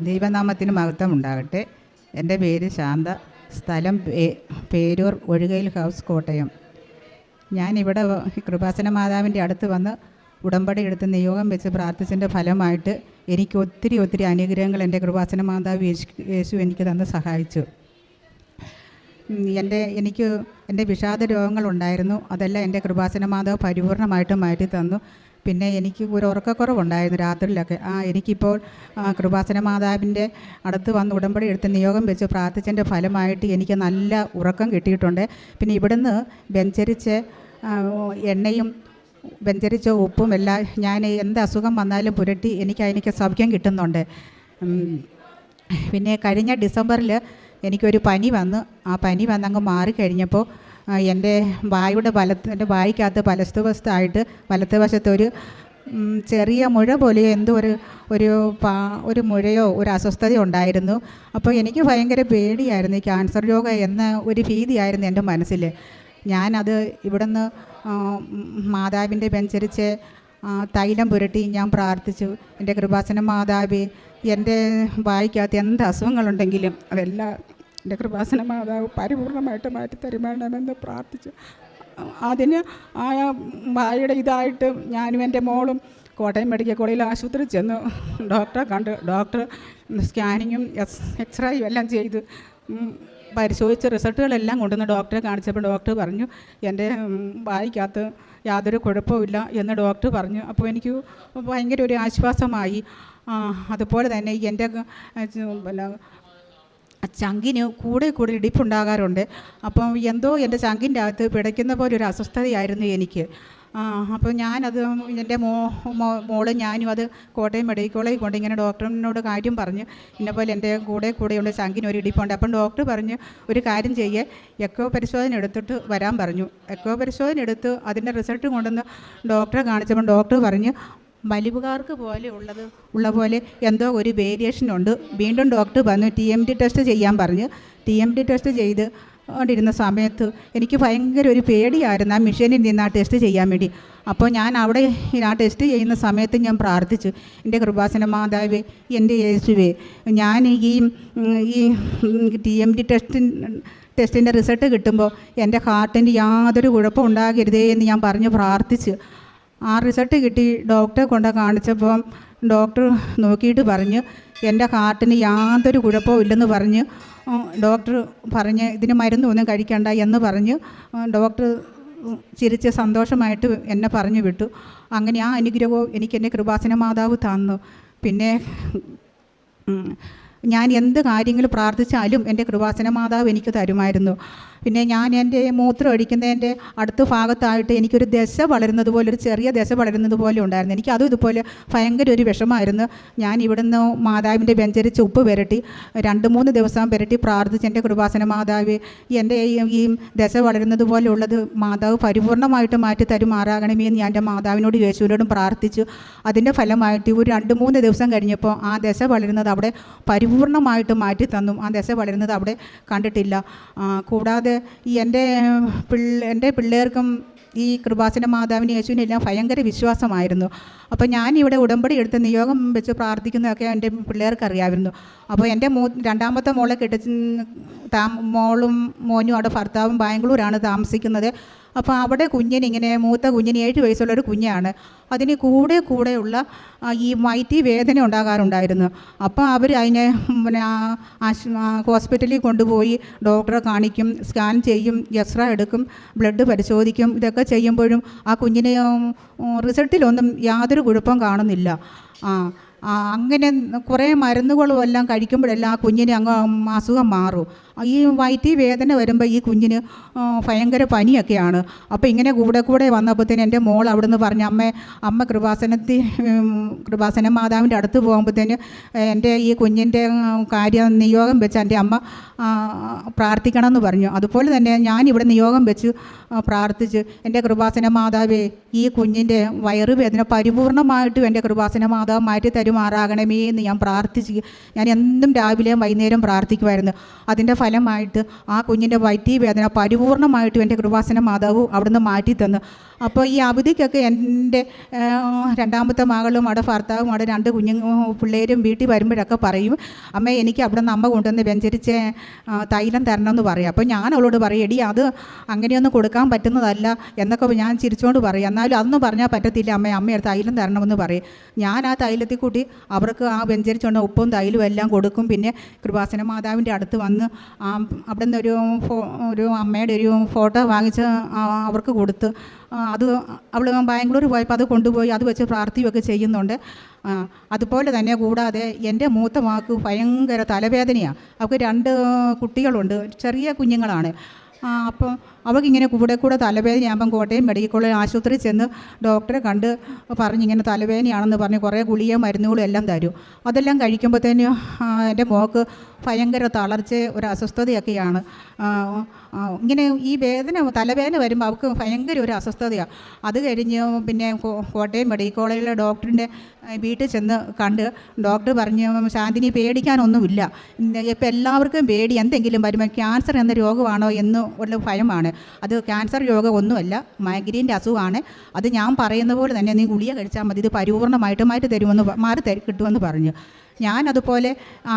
ദൈവനാമത്തിന് മഹത്വം ഉണ്ടാകട്ടെ. എന്റെ പേര് ശാന്ത. സ്ഥലം പേരൂർ ഒഴുകയിൽ ഹൗസ് കോട്ടയം. ഞാനിവിടെ കൃപാസന മാതാവിന്റെ അടുത്ത് വന്ന് ഉടമ്പടി എടുത്ത് നിയോഗം വെച്ച് പ്രാർത്ഥിച്ചതിന്റെ ഫലമായിട്ട് എനിക്ക് ഒത്തിരി ഒത്തിരി അനുഗ്രഹങ്ങൾ എന്റെ കൃപാസന മാതാവ് യേശു യേശു എനിക്ക് തന്ന് സഹായിച്ചു. എന്റെ എനിക്ക് എന്റെ വിഷാദ രോഗങ്ങളുണ്ടായിരുന്നു അതെല്ലാം എന്റെ കൃപാസന മാതാവ് പരിപൂർണമായിട്ട് മാറ്റി തന്നു. പിന്നെ എനിക്ക് ഒരു ഉറക്കക്കുറവുണ്ടായിരുന്നു രാത്രിയിലൊക്കെ. ആ എനിക്കിപ്പോൾ കൃപാസന മാതാവിന്റെ അടുത്ത് വന്ന് ഉടമ്പടി എടുത്ത് നിയോഗം വെച്ച് പ്രാർത്ഥിച്ചതിന്റെ ഫലമായിട്ട് എനിക്ക് നല്ല ഉറക്കം കിട്ടിയിട്ടുണ്ട്. പിന്നെ ഇവിടുന്ന് വെഞ്ചരിച്ച് എണ്ണയും വെഞ്ചരിച്ച ഉപ്പും എല്ലാം ഞാൻ എന്ത് അസുഖം വന്നാലും പുരട്ടി എനിക്ക് അതിനൊക്കെ സൗഖ്യം കിട്ടുന്നുണ്ട്. പിന്നെ കഴിഞ്ഞ ഡിസംബറിൽ എനിക്കൊരു പനി വന്ന് ആ പനി വന്നങ്ങ് മാറിക്കഴിഞ്ഞപ്പോൾ എന്റെ വായുടെ വലത്ത് എന്റെ വായിക്കകത്ത് വലത്ത് വശത്തായിട്ട് വലത്ത് വശത്ത് ഒരു ചെറിയ മുഴ പോലെ എന്തോ ഒരു ഒരു പാ ഒരു മുഴയോ ഒരു അസ്വസ്ഥതയോ ഉണ്ടായിരുന്നു. അപ്പോൾ എനിക്ക് ഭയങ്കര പേടിയായിരുന്നു ഈ ക്യാൻസർ രോഗം എന്ന ഒരു ഭീതിയായിരുന്നു എന്റെ മനസ്സിൽ. ഞാനത് ഇവിടുന്ന് മാതാവിന്റെ ബെഞ്ചരിച്ച് തൈലം പുരട്ടി ഞാൻ പ്രാർത്ഥിച്ചു. എന്റെ കൃപാസന മാതാവി എന്റെ വായിക്കകത്ത് എന്ത് അസുഖങ്ങളുണ്ടെങ്കിലും അതെല്ലാം എന്റെ കൃപാസന മാതാവ് പരിപൂർണമായിട്ട് മാറ്റി തരുമാണമെന്ന് പ്രാർത്ഥിച്ചു. അതിന് ആ വായുടെ ഇതായിട്ട് ഞാനും എന്റെ മോളും കോട്ടയം മെഡിക്കൽ കോളേജിൽ ആശുപത്രി ചെന്ന്. ഡോക്ടറെ കണ്ട് ഡോക്ടർ സ്കാനിങ്ങും എക്സ് എക്സ്റേയും എല്ലാം ചെയ്ത് പരിശോധിച്ച റിസൾട്ടുകളെല്ലാം കൊണ്ടുവന്ന് ഡോക്ടറെ കാണിച്ചപ്പോൾ ഡോക്ടർ പറഞ്ഞു എന്റെ വായിക്കകത്ത് യാതൊരു കുഴപ്പമില്ല എന്ന് ഡോക്ടർ പറഞ്ഞു. അപ്പോൾ എനിക്ക് ഭയങ്കര ഒരു ആശ്വാസമായി. അതുപോലെ തന്നെ എന്റെ പിന്നെ ചങ്കിന് കൂടെ കൂടെ ഇടിപ്പുണ്ടാകാറുണ്ട്. അപ്പം എന്തോ എന്റെ ചങ്കിന്റെ അകത്ത് പിടയ്ക്കുന്ന പോലെ ഒരു അസ്വസ്ഥതയായിരുന്നു എനിക്ക്. അപ്പോൾ ഞാനത് എന്റെ മോ മോൾ ഞാനും അത് കോട്ടയം മെഡിക്കൽ കോളേജിൽ കൊണ്ട് ഇങ്ങനെ ഡോക്ടറിനോട് കാര്യം പറഞ്ഞു ഇന്നപോലെ എന്റെ കൂടെ കൂടെയുള്ള ചങ്കിന് ഒരു ഇടിപ്പുണ്ട്. അപ്പം ഡോക്ടർ പറഞ്ഞ് ഒരു കാര്യം ചെയ്യേ. എക്കോ പരിശോധന എടുത്തിട്ട് വരാൻ പറഞ്ഞു. എക്കോ പരിശോധന എടുത്ത് അതിന്റെ റിസൾട്ട് കൊണ്ടുവന്ന് ഡോക്ടറെ കാണിച്ചപ്പോൾ ഡോക്ടർ പറഞ്ഞു വലിവുകാർക്ക് പോലെ ഉള്ളത് ഉള്ള പോലെ എന്തോ ഒരു വേരിയേഷൻ ഉണ്ട്. വീണ്ടും ഡോക്ടർ പറഞ്ഞു ടി എം ഡി ടെസ്റ്റ് ചെയ്യാൻ പറഞ്ഞു. ടി എം ഡി ടെസ്റ്റ് ചെയ്ത് കൊണ്ടിരുന്ന സമയത്ത് എനിക്ക് ഭയങ്കര ഒരു പേടിയായിരുന്നു ആ മെഷീനിൽ നിന്ന് ആ ടെസ്റ്റ് ചെയ്യാൻ വേണ്ടി. അപ്പോൾ ഞാൻ അവിടെ ആ ടെസ്റ്റ് ചെയ്യുന്ന സമയത്ത് ഞാൻ പ്രാർത്ഥിച്ചു. എന്റെ കൃപാസന മാതാവേ എന്റെ യേശുവേ ഞാൻ ഈ ഈ ടി എം ഡി ടെസ്റ്റ് ടെസ്റ്റിന്റെ റിസൾട്ട് കിട്ടുമ്പോൾ എന്റെ ഹാർട്ടിന് യാതൊരു കുഴപ്പം ഉണ്ടാകരുതേ എന്ന് ഞാൻ പറഞ്ഞു പ്രാർത്ഥിച്ചു. ആ റിസൾട്ട് കിട്ടി. ഡോക്ടറെ കൊണ്ട് കാണിച്ചപ്പം ഡോക്ടർ നോക്കിയിട്ട് പറഞ്ഞു എന്റെ ഹാർട്ടിന് യാതൊരു കുഴപ്പവും ഇല്ലെന്ന് പറഞ്ഞ്. ഡോക്ടർ പറഞ്ഞ് ഇതിന് മരുന്നൊന്നും കഴിക്കണ്ട എന്ന് പറഞ്ഞ്. ഡോക്ടർ ചിരിച്ച് സന്തോഷമായിട്ട് എന്നെ പറഞ്ഞു വിട്ടു. അങ്ങനെ ആ അനുഗ്രഹവും എനിക്ക് എന്റെ കൃപാസന മാതാവ് തന്നു. പിന്നെ ഞാൻ എന്ത് കാര്യങ്ങൾ പ്രാർത്ഥിച്ചാലും എന്റെ കൃപാസന മാതാവ് എനിക്ക് തരുമായിരുന്നു. പിന്നെ ഞാൻ എന്റെ മൂത്രം ഒഴിക്കുന്നതിന്റെ അടുത്ത ഭാഗത്തായിട്ട് എനിക്കൊരു ദശ വളരുന്നത് പോലെ ഒരു ചെറിയ ദശ വളരുന്നത് പോലെ ഉണ്ടായിരുന്നു. എനിക്ക് അതും ഇതുപോലെ ഭയങ്കര ഒരു വിഷമമായിരുന്നു. ഞാൻ ഇവിടുന്ന് മാതാവിന്റെ വെഞ്ചരിച്ച് ഉപ്പ് പുരട്ടി രണ്ട് മൂന്ന് ദിവസം പുരട്ടി പ്രാർത്ഥിച്ച് എന്റെ കൃപാസന മാതാവ് എന്റെ ഈ ദശ വളരുന്നത് പോലെയുള്ളത് മാതാവ് പരിപൂർണമായിട്ട് മാറ്റി തരുമാറാകണമേ എന്ന് ഞാൻ എന്റെ മാതാവിനോട് യേശുവിനോടും പ്രാർത്ഥിച്ചു. അതിന്റെ ഫലമായിട്ട് ഒരു രണ്ട് മൂന്ന് ദിവസം കഴിഞ്ഞപ്പോൾ ആ ദശ വളരുന്നത് അവിടെ പരിപൂർണമായിട്ട് മാറ്റി തന്നു. ആ ദശ വളരുന്നത് അവിടെ കണ്ടിട്ടില്ല. ആ, ഈ എന്റെ പിള്ളേ എന്റെ പിള്ളേർക്കും ഈ കൃപാസന മാതാവിന് യേശുവിനെ എല്ലാം ഭയങ്കര വിശ്വാസമായിരുന്നു. അപ്പോൾ ഞാൻ ഇവിടെ ഉടമ്പടി എടുത്ത് നിയോഗം വെച്ച് പ്രാർത്ഥിക്കുന്നതൊക്കെ എന്റെ പിള്ളേർക്ക് അറിയാമായിരുന്നു അപ്പോൾ എന്റെ മൂ രണ്ടാമത്തെ മോളെ കെട്ടിച്ച് താ മോളും മോനും അവിടെ ഭർത്താവും ബാംഗ്ലൂരാണ് താമസിക്കുന്നത്. അപ്പോൾ അവിടെ കുഞ്ഞിനിങ്ങനെ മൂത്ത കുഞ്ഞിന് ഏഴ് വയസ്സുള്ളൊരു കുഞ്ഞാണ്. അതിന് കൂടെ കൂടെയുള്ള ഈ വയറ്റി വേദന ഉണ്ടാകാറുണ്ടായിരുന്നു. അപ്പോൾ അവർ അതിനെ പിന്നെ ഹോസ്പിറ്റലിൽ കൊണ്ടുപോയി ഡോക്ടറെ കാണിക്കും സ്കാൻ ചെയ്യും എക്സ്റേ എടുക്കും ബ്ലഡ് പരിശോധിക്കും ഇതൊക്കെ ചെയ്യുമ്പോഴും ആ കുഞ്ഞിന് റിസൾട്ടിലൊന്നും യാതൊരു കുഴപ്പം കാണുന്നില്ല. ആ, അങ്ങനെ കുറേ മരുന്നുകളും എല്ലാം കഴിക്കുമ്പോഴെല്ലാം ആ കുഞ്ഞിന് അങ്ങ് അസുഖം മാറും. ഈ വയറ്റി വേദന വരുമ്പോൾ ഈ കുഞ്ഞിന് ഭയങ്കര പനിയൊക്കെയാണ്. അപ്പോൾ ഇങ്ങനെ കൂടെ കൂടെ വന്നപ്പോഴത്തേന് എന്റെ മോൾ അവിടുന്ന് പറഞ്ഞു അമ്മ അമ്മ കൃപാസനത്തിൽ കൃപാസന മാതാവിന്റെ അടുത്ത് പോകുമ്പോഴത്തേന് എന്റെ ഈ കുഞ്ഞിന്റെ കാര്യം നിയോഗം വെച്ച് എന്റെ അമ്മ പ്രാർത്ഥിക്കണമെന്ന് പറഞ്ഞു. അതുപോലെ തന്നെ ഞാൻ ഇവിടെ നിയോഗം വെച്ച് പ്രാർത്ഥിച്ച് എന്റെ കൃപാസന മാതാവേ ഈ കുഞ്ഞിന്റെ വയറുവേദന പരിപൂർണമായിട്ടും എന്റെ കൃപാസന മാതാവ് മാറ്റി തരുമാറാകണമേ എന്ന് ഞാൻ പ്രാർത്ഥിച്ച് ഞാൻ എന്നും രാവിലെയും വൈകുന്നേരം പ്രാർത്ഥിക്കുമായിരുന്നു. അതിന്റെ ഫലമായിട്ട് ആ കുഞ്ഞിന്റെ വയറ്റി വേദന പരിപൂർണമായിട്ടും എന്റെ കൃപാസന മാതാവ് അവിടുന്ന് മാറ്റി തന്നു. അപ്പോൾ ഈ അവധിക്കൊക്കെ എന്റെ രണ്ടാമത്തെ മകളും അവിടെ ഭർത്താവും അവിടെ രണ്ട് കുഞ്ഞു പിള്ളേരും വീട്ടിൽ വരുമ്പോഴൊക്കെ പറയും അമ്മ എനിക്ക് അവിടെ നിന്ന് അമ്മ കൊണ്ടുവന്ന് വെഞ്ചരിച്ച് തൈലം തരണം എന്ന് പറയും. അപ്പോൾ ഞാൻ അവളോട് പറയും എടി അത് അങ്ങനെയൊന്നും കൊടുക്കാൻ പറ്റുന്നതല്ല എന്നൊക്കെ ഞാൻ ചിരിച്ചുകൊണ്ട് പറയും. എന്നാലും അതൊന്നും പറഞ്ഞാൽ പറ്റത്തില്ല അമ്മ അമ്മയെ തൈലം തരണമെന്ന് പറയും. ഞാൻ ആ തൈലത്തിൽ കൂട്ടി അവർക്ക് ആ വെഞ്ചരിച്ചുകൊണ്ട് ഉപ്പും തൈലും എല്ലാം കൊടുക്കും. പിന്നെ കൃപാസന മാതാവിന്റെ അടുത്ത് വന്ന് അവിടെ നിന്ന് ഒരു ഫോ ഒരു അമ്മയുടെ ഒരു ഫോട്ടോ വാങ്ങിച്ച് അവർക്ക് കൊടുത്ത് അത് അവൾ ബാംഗ്ലൂർ പോയപ്പോൾ അത് കൊണ്ടുപോയി അത് വെച്ച് പ്രാർത്ഥിക്കുകയൊക്കെ ചെയ്യുന്നുണ്ട്. അതുപോലെ തന്നെ കൂടാതെ എന്റെ മൂത്ത മാക്ക് ഭയങ്കര തലവേദനയാണ് അവൾക്ക് രണ്ട് കുട്ടികളുണ്ട് ചെറിയ കുഞ്ഞുങ്ങളാണ്. ആ, അപ്പം അവൾക്കിങ്ങനെ കൂടെ കൂടെ തലവേദനയാകുമ്പം കോട്ടയം മെഡിക്കൽ കോളേജ് ആശുപത്രിയിൽ ചെന്ന് ഡോക്ടറെ കണ്ട് പറഞ്ഞിങ്ങനെ തലവേദനയാണെന്ന് പറഞ്ഞ് കുറേ ഗുളിക മരുന്നുകളും എല്ലാം തരും. അതെല്ലാം കഴിക്കുമ്പോഴത്തേനും എന്റെ മോക്ക് ഭയങ്കര തളർച്ച ഒരു അസ്വസ്ഥതയൊക്കെയാണ്. ഇങ്ങനെ ഈ വേദന തലവേദന വരുമ്പോൾ അവർക്ക് ഭയങ്കര ഒരു അസ്വസ്ഥതയാണ് അത് കഴിഞ്ഞ് പിന്നെ കോട്ടയം മെഡിക്കൽ കോളേജിലെ ഡോക്ടറിന്റെ വീട്ടിൽ ചെന്ന് കണ്ട് ഡോക്ടർ പറഞ്ഞു ശാന്തിനി പേടിക്കാനൊന്നുമില്ല. ഇപ്പം എല്ലാവർക്കും പേടി. എന്തെങ്കിലും വരുമ്പോൾ ക്യാൻസർ എന്ന രോഗമാണോ എന്ന് ഉള്ള ഭയമാണ്. അത് ക്യാൻസർ രോഗം ഒന്നുമല്ല മൈഗ്രീന്റെ അസുഖമാണ്. അത് ഞാൻ പറയുന്ന പോലെ തന്നെ നീ ഗുളിക കഴിച്ചാൽ മതി. ഇത് പരിപൂർണമായിട്ട് മാറ്റി തരുമെന്ന് മാറി കിട്ടുമെന്ന് പറഞ്ഞു. ഞാൻ അതുപോലെ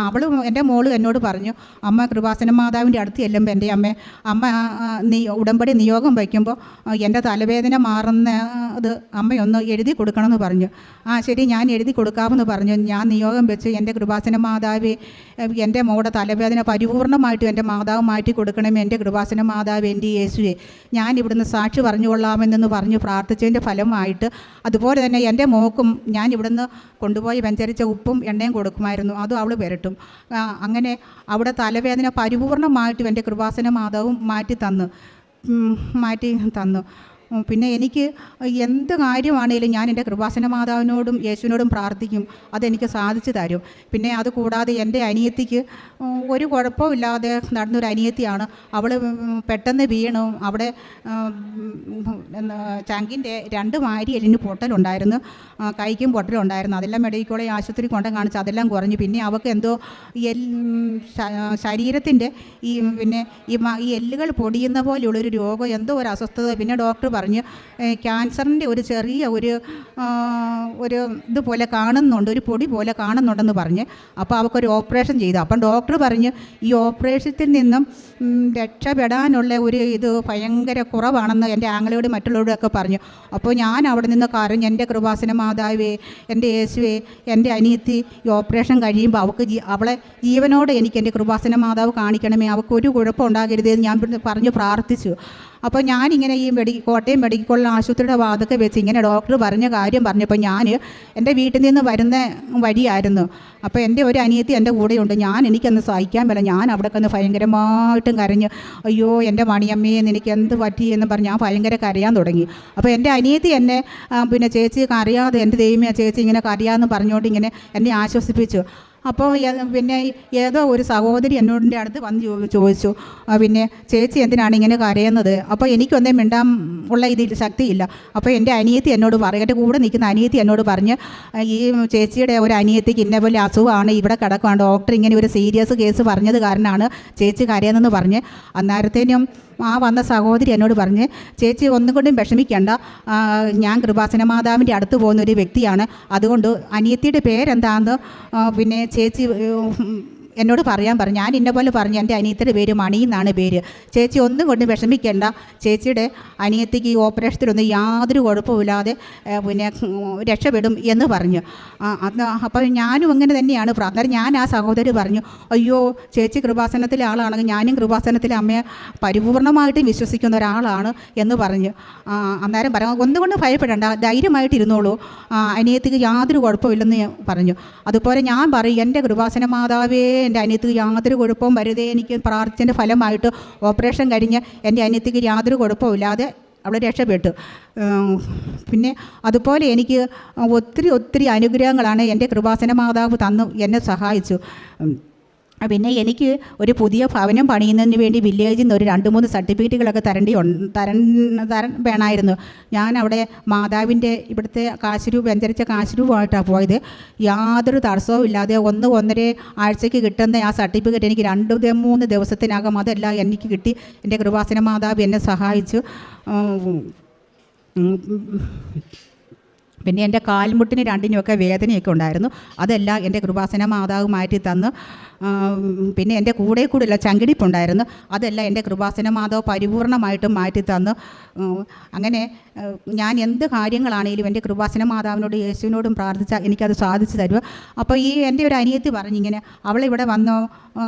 അവൾ എന്റെ മോൾ എന്നോട് പറഞ്ഞു അമ്മ കൃപാസന മാതാവിന്റെ അടുത്ത് ചെല്ലുമ്പോൾ എന്റെ അമ്മ അമ്മ നീ ഉടമ്പടി നിയോഗം വയ്ക്കുമ്പോൾ എന്റെ തലവേദന മാറുന്ന ഇത് അമ്മയൊന്ന് എഴുതി കൊടുക്കണമെന്ന് പറഞ്ഞു. ആ ശരി ഞാൻ എഴുതി കൊടുക്കാമെന്ന് പറഞ്ഞു. ഞാൻ നിയോഗം വെച്ച് എന്റെ കൃപാസന മാതാവ് എന്റെ മോളുടെ തലവേദന പരിപൂർണമായിട്ടും എന്റെ മാതാവ് മാറ്റി എന്റെ കൃപാസന മാതാവ് എന്റെ യേശുവെ ഞാൻ ഇവിടുന്ന് സാക്ഷി പറഞ്ഞുകൊള്ളാമെന്ന് പറഞ്ഞു പ്രാർത്ഥിച്ചതിന്റെ ഫലമായിട്ട് അതുപോലെ തന്നെ എന്റെ മോക്കും ഞാൻ ഇവിടുന്ന് കൊണ്ടുപോയി വെഞ്ചരിച്ച ഉപ്പും എണ്ണയും കൊടുക്കുമായിരുന്നു. അതും അവൾ വരട്ടും അങ്ങനെ അവിടെ തലവേദന പരിപൂർണമായിട്ടും എന്റെ കൃപാസന മാതാവും മാറ്റി തന്നു. മാറ്റി തന്നു. പിന്നെ എനിക്ക് എന്ത് കാര്യമാണേലും ഞാൻ എന്റെ കൃപാസന മാതാവിനോടും യേശുവിനോടും പ്രാർത്ഥിക്കും. അതെനിക്ക് സാധിച്ചു തരും. പിന്നെ അത് കൂടാതെ എന്റെ അനിയത്തിക്ക് ഒരു കുഴപ്പമില്ലാതെ നടന്നൊരു അനിയത്തിയാണ്. അവൾ പെട്ടെന്ന് വീണു. അവിടെ ചങ്കിന്റെ രണ്ട് മാരി എല്ലിന് പൊട്ടലുണ്ടായിരുന്നു. കൈക്കും പൊട്ടലുണ്ടായിരുന്നു. അതെല്ലാം മെഡിക്കൽ കോളേജ് ആശുപത്രി കൊണ്ട് കാണിച്ചു അതെല്ലാം കുറഞ്ഞു. പിന്നെ അവൾക്ക് എന്തോ എൽ ശരീരത്തിന്റെ ഈ പിന്നെ ഈ എല്ലുകൾ പൊടിയുന്ന പോലെയുള്ളൊരു രോഗം എന്തോ ഒരു അസ്വസ്ഥത. പിന്നെ ഡോക്ടർ പറഞ്ഞു ക്യാൻസറിന്റെ ഒരു ചെറിയ ഒരു ഒരു ഇതുപോലെ കാണുന്നുണ്ട് ഒരു പൊടി പോലെ കാണുന്നുണ്ടെന്ന് പറഞ്ഞ് അപ്പോൾ അവർക്കൊരു ഓപ്പറേഷൻ ചെയ്തു. അപ്പം ഡോക്ടർ പറഞ്ഞ് ഈ ഓപ്പറേഷനിൽ നിന്നും രക്ഷപ്പെടാനുള്ള ഒരു ഇത് ഭയങ്കര കുറവാണെന്ന് എന്റെ ആങ്ങളോട് മറ്റുള്ളവരോടും ഒക്കെ പറഞ്ഞു. അപ്പോൾ ഞാൻ അവിടെ നിന്ന് കാരണം എന്റെ കൃപാസന മാതാവേ എന്റെ യേശുവേ എന്റെ അനിയത്തി ഈ ഓപ്പറേഷൻ കഴിയുമ്പോൾ അവൾക്ക് അവളെ ജീവനോടെ എനിക്ക് എന്റെ കൃപാസന മാതാവ് കാണിക്കണമേ അവൾക്ക് ഒരു കുഴപ്പം ഉണ്ടാകരുതെന്ന് ഞാൻ പറഞ്ഞു പറഞ്ഞ് പ്രാർത്ഥിച്ചു. അപ്പോൾ ഞാനിങ്ങനെ ഈ മെഡി കോട്ടയം മെഡിക്കൽ കോളേജ് ആശുപത്രിയുടെ വാതൊക്കെ വെച്ച് ഇങ്ങനെ ഡോക്ടർ പറഞ്ഞ കാര്യം പറഞ്ഞപ്പോൾ ഞാൻ എന്റെ വീട്ടിൽ നിന്ന് വരുന്ന വഴിയായിരുന്നു. അപ്പോൾ എന്റെ ഒരു അനിയത്തി എന്റെ കൂടെയുണ്ട്. ഞാൻ എനിക്കൊന്ന് സഹിക്കാൻ പറ്റില്ല ഞാൻ അവിടെ കന്ന് ഭയങ്കരമായിട്ടും കരഞ്ഞ് അയ്യോ എന്റെ മണിയമ്മയെ എനിക്ക് എന്ത് പറ്റി? എന്ന് പറഞ്ഞ് ഞാൻ ഭയങ്കര കരയാൻ തുടങ്ങി. അപ്പോൾ എന്റെ അനിയത്തി എന്നെ പിന്നെ ചേച്ചി കറിയാതെ എന്റെ ദൈവമേ ചേച്ചി ഇങ്ങനെ കരയാമെന്ന് പറഞ്ഞുകൊണ്ട് ഇങ്ങനെ എന്നെ ആശ്വസിപ്പിച്ചു. അപ്പോൾ പിന്നെ ഏതോ ഒരു സഹോദരി എന്നോടിന്റെ അടുത്ത് വന്ന് ചോദിച്ചു. പിന്നെ ചേച്ചി എന്തിനാണ് ഇങ്ങനെ കരയുന്നത്? അപ്പോൾ എനിക്കൊന്നും മിണ്ടാൻ ഉള്ള ഇതിൽ ശക്തിയില്ല. അപ്പോൾ എന്റെ അനിയത്തി എന്നോട് പറയും എന്റെ കൂടെ നിൽക്കുന്ന അനിയത്തി എന്നോട് പറഞ്ഞ് ഈ ചേച്ചിയുടെ ഒരു അനിയത്തിക്ക് ഇന്ന പോലെ അസുഖമാണ് ഇവിടെ കിടക്കുകയാണ് ഡോക്ടർ ഇങ്ങനെ ഒരു സീരിയസ് കേസ് പറഞ്ഞത് കാരണമാണ് ചേച്ചി കരയുന്നതെന്ന് പറഞ്ഞ് അന്നേരത്തേനും ആ വന്ന സഹോദരി എന്നോട് പറഞ്ഞ് ചേച്ചി ഒന്നും കൊണ്ടും വിഷമിക്കേണ്ട ഞാൻ കൃപാസന മാതാവിന്റെ അടുത്ത് പോകുന്ന ഒരു വ്യക്തിയാണ്. അതുകൊണ്ട് അനിയത്തിയുടെ പേരെന്താണെന്ന് പിന്നെ ചേച്ചി എന്നോട് പറയാൻ പറഞ്ഞു. ഞാൻ ഇന്ന പോലെ പറഞ്ഞു. എന്റെ അനിയത്തിയുടെ പേര് മണി എന്നാണ് പേര്. ചേച്ചി ഒന്നും കൊണ്ട് വിഷമിക്കേണ്ട. ചേച്ചിയുടെ അനിയത്തിക്ക് ഈ ഓപ്പറേഷത്തിലൊന്നും യാതൊരു കുഴപ്പമില്ലാതെ പിന്നെ രക്ഷപ്പെടും എന്ന് പറഞ്ഞു. അന്ന് അപ്പോൾ ഞാനും അങ്ങനെ തന്നെയാണ് പ്രാർത്ഥന. ഞാൻ ആ സഹോദരി പറഞ്ഞു അയ്യോ ചേച്ചി കൃപാസനത്തിലെ ആളാണെങ്കിൽ ഞാനും കൃപാസനത്തിലെ അമ്മയെ പരിപൂർണമായിട്ടും വിശ്വസിക്കുന്ന ഒരാളാണ് എന്ന് പറഞ്ഞു. അന്നേരം പറഞ്ഞു ഒന്നുകൊണ്ട് ഭയപ്പെടേണ്ട. ധൈര്യമായിട്ട് ഇരുന്നോളൂ. അനിയത്തിക്ക് യാതൊരു കുഴപ്പമില്ലെന്ന് പറഞ്ഞു. അതുപോലെ ഞാൻ പറയും എന്റെ കൃപാസന മാതാവേ എന്റെ അനിയത്തിക്ക് യാതൊരു കുഴപ്പവും വരുതേ എനിക്ക് പ്രാർത്ഥിച്ചതിന്റെ ഫലമായിട്ട് ഓപ്പറേഷൻ കഴിഞ്ഞ് എന്റെ അനിയത്തിക്ക് യാതൊരു കുഴപ്പമില്ലാതെ അവൾ രക്ഷപ്പെട്ടു. പിന്നെ അതുപോലെ എനിക്ക് ഒത്തിരി ഒത്തിരി അനുഗ്രഹങ്ങളാണ് എന്റെ കൃപാസന മാതാവ് തന്നു എന്നെ സഹായിച്ചു. പിന്നെ എനിക്ക് ഒരു പുതിയ ഭവനം പണിയുന്നതിന് വേണ്ടി വില്ലേജിൽ നിന്ന് ഒരു രണ്ട് മൂന്ന് സർട്ടിഫിക്കറ്റുകളൊക്കെ തരേണ്ടി തര തരൺ വേണമായിരുന്നു. ഞാൻ അവിടെ മാതാവിന്റെ ഇവിടുത്തെ കാശുരൂപ് വ്യഞ്ചരിച്ച കാശുരൂപമായിട്ടാണ് കാശ് രൂപമായിട്ടാണ് പോയത്. യാതൊരു തടസ്സവും ഇല്ലാതെ ഒന്ന് ഒന്നര ആഴ്ചയ്ക്ക് കിട്ടുന്ന ആ സർട്ടിഫിക്കറ്റ് എനിക്ക് രണ്ട് മൂന്ന് ദിവസത്തിനകം അതെല്ലാം എനിക്ക് കിട്ടി. എന്റെ കൃപാസന മാതാവ് എന്നെ സഹായിച്ചു. പിന്നെ എന്റെ കാൽമുട്ടിന് രണ്ടിനുമൊക്കെ വേദനയൊക്കെ ഉണ്ടായിരുന്നു. അതെല്ലാം എന്റെ കൃപാസന മാതാവ് മാറ്റി തന്ന്. പിന്നെ എന്റെ കൂടെ കൂടെയുള്ള ചങ്കിടിപ്പുണ്ടായിരുന്നു. അതെല്ലാം എന്റെ കൃപാസന മാതാവ് പരിപൂർണമായിട്ടും മാറ്റി തന്നു. അങ്ങനെ ഞാൻ എന്ത് കാര്യങ്ങളാണെങ്കിലും എന്റെ കൃപാസന മാതാവിനോട് യേശുവിനോടും പ്രാർത്ഥിച്ചാൽ എനിക്കത് സാധിച്ചു തരുക. അപ്പോൾ ഈ എന്റെ ഒരു അനിയത്തി പറഞ്ഞിങ്ങനെ അവളിവിടെ വന്നു?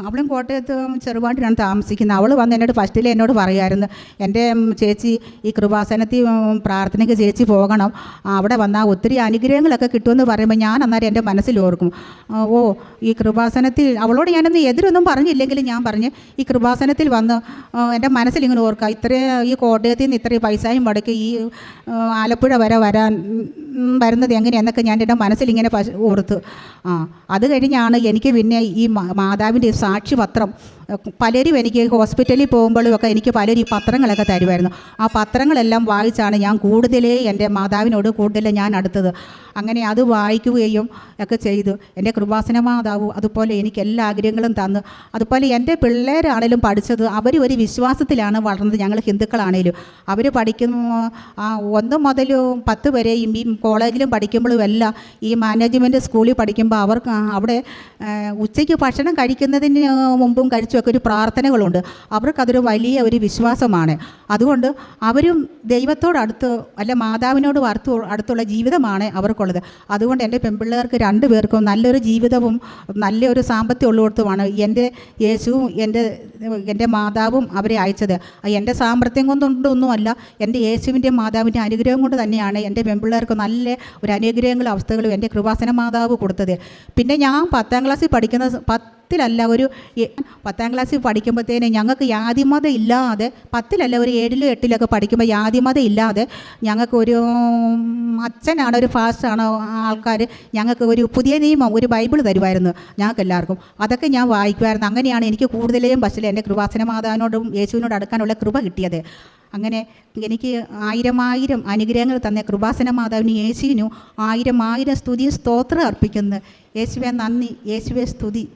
അവളും കോട്ടയത്ത് ചെറുപാട്ടിലാണ് താമസിക്കുന്നത്. അവൾ വന്ന് എന്നോട് ഫസ്റ്റിൽ എന്നോട് പറയുമായിരുന്നു എന്റെ ചേച്ചി ഈ കൃപാസനത്തിൽ പ്രാർത്ഥനയ്ക്ക് ചേച്ചി പോകണം. അവിടെ വന്നാൽ ഒത്തിരി അനുഗ്രഹങ്ങളൊക്കെ കിട്ടുമെന്ന് പറയുമ്പോൾ ഞാൻ അന്നേരം എന്റെ മനസ്സിൽ ഓർക്കും. ഓ ഈ കൃപാസനത്തിൽ അവളോട് ഞാനൊന്ന് എതിരൊന്നും പറഞ്ഞില്ലെങ്കിലും ഞാൻ പറഞ്ഞ് ഈ കൃപാസനത്തിൽ വന്ന് എന്റെ മനസ്സിൽ ഇങ്ങനെ ഓർക്കുക ഇത്രയും ഈ കോട്ടയത്തിൽ നിന്ന് ഇത്രയും പൈസയും മുടക്കി ഈ ആലപ്പുഴ വരെ വരാൻ വരുന്നത് എങ്ങനെയെന്നൊക്കെ ഞാൻ എന്റെ മനസ്സിൽ ഇങ്ങനെ ഓർത്തു. ആ അത് കഴിഞ്ഞാണ് എനിക്ക് പിന്നെ ഈ മാതാവിന്റെ സാക്ഷിപത്രം പലരും എനിക്ക് ഹോസ്പിറ്റലിൽ പോകുമ്പോഴും ഒക്കെ എനിക്ക് പലരും ഈ പത്രങ്ങളൊക്കെ തരുമായിരുന്നു. ആ പത്രങ്ങളെല്ലാം വായിച്ചാണ് ഞാൻ കൂടുതലേ എന്റെ മാതാവിനോട് കൂടുതൽ ഞാൻ അടുത്തത്. അങ്ങനെ അത് വായിക്കുകയും ഒക്കെ ചെയ്തു. എന്റെ കൃപാസന മാതാവ് അതുപോലെ എനിക്ക് എല്ലാ ആഗ്രഹങ്ങളും തന്നു. അതുപോലെ എന്റെ പിള്ളേരാണേലും പഠിച്ചത് അവർ ഒരു വിശ്വാസത്തിലാണ് വളർന്നത് ഞങ്ങൾ ഹിന്ദുക്കളാണേലും. അവർ പഠിക്കുന്ന ഒന്ന് മുതൽ പത്ത് വരെയും ഈ കോളേജിലും പഠിക്കുമ്പോഴും എല്ലാം ഈ മാനേജ്മെന്റ് സ്കൂളിൽ പഠിക്കുമ്പോൾ അവർക്ക് അവിടെ ഉച്ചയ്ക്ക് ഭക്ഷണം കഴിക്കുന്നതിന് മുമ്പും കഴിച്ചുമൊക്കെ ഒരു പ്രാർത്ഥനകളുണ്ട്. അവർക്കതൊരു വലിയ ഒരു വിശ്വാസമാണ്. അതുകൊണ്ട് അവരും ദൈവത്തോടടുത്ത് അല്ല മാതാവിനോട് അടുത്ത് അടുത്തുള്ള ജീവിതമാണ് അവർക്കുള്ളത്. അതുകൊണ്ട് എന്റെ പെൺപിള്ളേർക്ക് രണ്ടു പേർക്കും നല്ലൊരു ജീവിതവും നല്ലൊരു സാമ്പത്തികം ഉള്ളിടത്തുമാണ് എന്റെ യേശുവും എന്റെ എന്റെ മാതാവും അവരെ അയച്ചത്. എന്റെ സാമ്പത്തികം കൊണ്ടൊന്നുമല്ല എന്റെ യേശുവിന്റെ മാതാവിന്റെ അനുഗ്രഹം കൊണ്ട് തന്നെയാണ് എന്റെ പെൺപിള്ളേർക്ക് നല്ല ഒരു അനുഗ്രഹങ്ങളും അവസ്ഥകളും എന്റെ കൃപാസന മാതാവ് കൊടുത്തത്. പിന്നെ ഞാൻ പത്താം ക്ലാസ്സിൽ പഠിക്കുന്ന പത്തിലല്ല ഒരു പത്താം ക്ലാസ്സിൽ പഠിക്കുമ്പോഴത്തേന് ഞങ്ങൾക്ക് യാതിമത ഇല്ലാതെ പത്തിലല്ല ഒരു ഏഴിലും എട്ടിലൊക്കെ പഠിക്കുമ്പോൾ യാതിമത ഇല്ലാതെ ഞങ്ങൾക്ക് ഒരു അച്ഛനാണ് ഒരു ഫാസ്റ്റാണ് ആൾക്കാർ ഞങ്ങൾക്ക് ഒരു പുതിയ നിയമം ഒരു ബൈബിൾ തരുമായിരുന്നു ഞങ്ങൾക്ക് എല്ലാവർക്കും അതൊക്കെ ഞാൻ വായിക്കുമായിരുന്നു. അങ്ങനെയാണ് എനിക്ക് കൂടുതലേയും ബസ്സിൽ എന്റെ കൃപാസന മാതാവിനോടും യേശുവിനോട് അടുക്കാനുള്ള കൃപ കിട്ടിയത്. അങ്ങനെ എനിക്ക് ആയിരമായിരം ആയിരം അനുഗ്രഹങ്ങൾ തന്നെ കൃപാസന മാതാവിന് യേശുവിനും ആയിരം ആയിരം സ്തുതിയും സ്തോത്രം അർപ്പിക്കുന്നു. യേശുവെ നന്ദി. യേശുവെ സ്തുതി.